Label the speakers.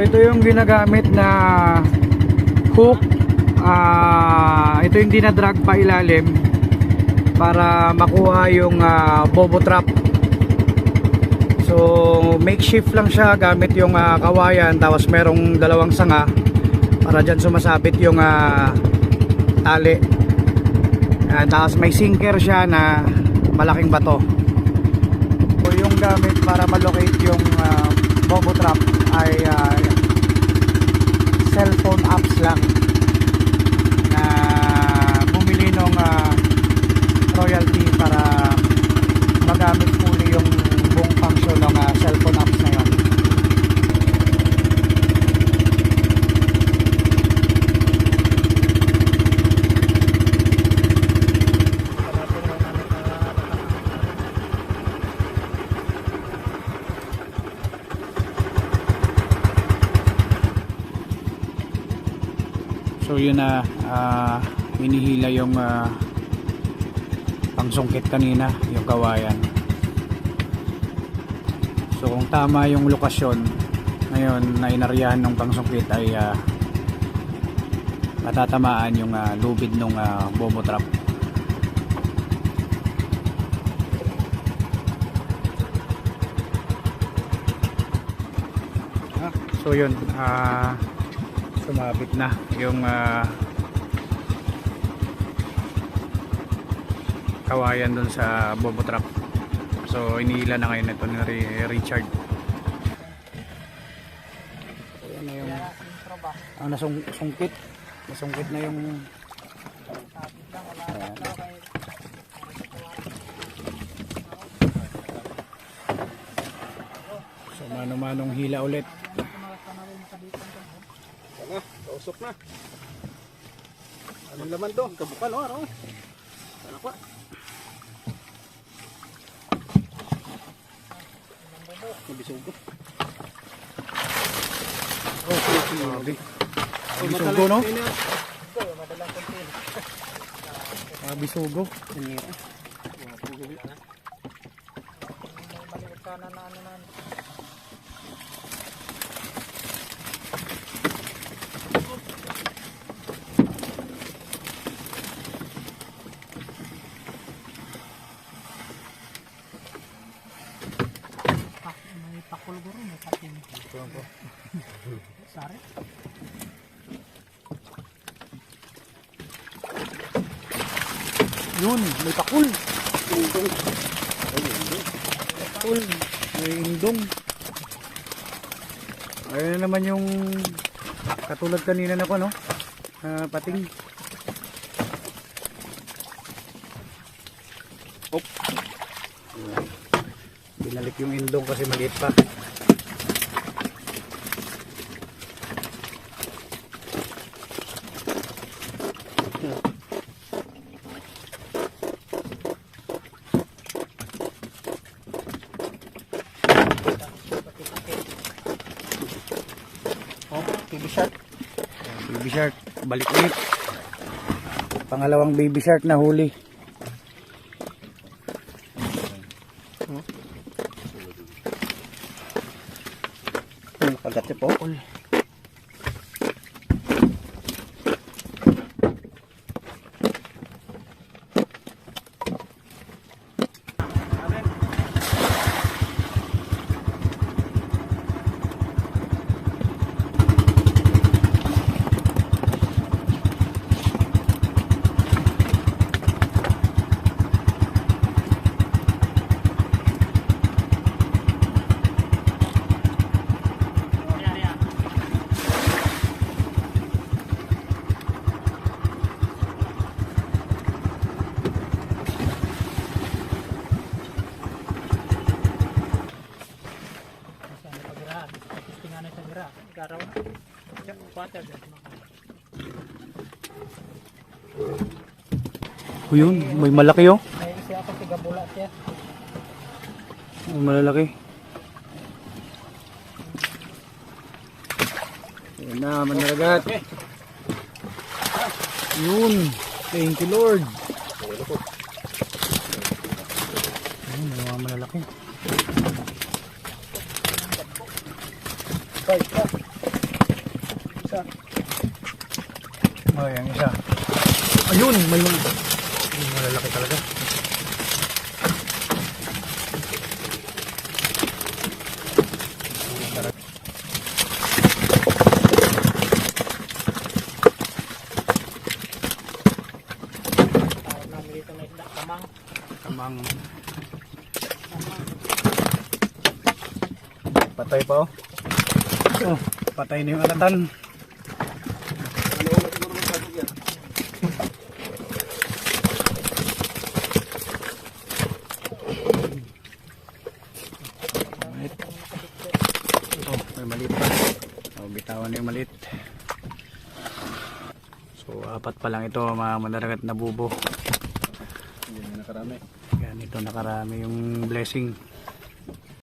Speaker 1: ito yung ginagamit na hook. Ah, ito yung dinadrag pa ilalim para makuha yung ah, bobo trap. So makeshift lang siya gamit yung ah, kawayan tapos merong dalawang sanga para dyan sumasabit yung ah, tali. Ah, tapos may sinker siya na malaking bato. So yung gamit para malocate yung ah, bobo trap ay ah, cellphone apps lang na bumili ng royalty para magamit muli yung buong function ng ah, cellphone apps na yun. So yun na ah, hinihila yung ah, pangsungkit kanina, yung kawayan. So kung tama yung lokasyon ngayon na inaryahan ng pangsungkit ay ah, matatamaan yung ah, lubid ng bobo trap. So yun, ah sumabit na yung ah, kawayan dun sa bobo trap. So inihila na ngayon ito ni Ri- Richard. Ayan na yung ang nasung sungkit. Nasungkit na yung ayan. so mano-manong hila ulit
Speaker 2: kausok na. Anong laman to? Kabukan, oh, ano? Ano pa? Nabisugo.
Speaker 1: oh, grabe.
Speaker 2: Oh,
Speaker 1: Bisugo, no?
Speaker 2: Ini,
Speaker 1: Ah, bisugo
Speaker 2: ini.
Speaker 3: May pakul guro, may patin. Sari.
Speaker 1: Yun, may pakul. Pakul. May indong. Ayun na naman yung katulad kanina na ko, no? Ah, pating. Op. Binalik yung indong kasi maliit pa.
Speaker 2: Oh, TV shark.
Speaker 1: Baby shark, balik ulit. Pangalawang baby shark na huli.
Speaker 2: Siya po.
Speaker 3: Kasi ano pagira, gira. Garaw na. Siya, water.
Speaker 1: Yun, may malaki oh.
Speaker 3: May siya ako tiga bula siya.
Speaker 1: Malalaki. Ayan na, manaragat. Yun. Thank you Lord. May mga malalaki.
Speaker 2: Five, ah. Isa.
Speaker 1: Oh, yung isa. Ayun, may mga malalaki talaga.
Speaker 3: Kamang.
Speaker 1: Kamang patay pa oh. Oh, patay na yung alatan. Oh, may maliit pa. Oh, bitawan na yung maliit. So, apat pa lang ito mga mandaragat na bubo.
Speaker 2: Na nakarami.
Speaker 1: Yan, ito nakarami yung blessing.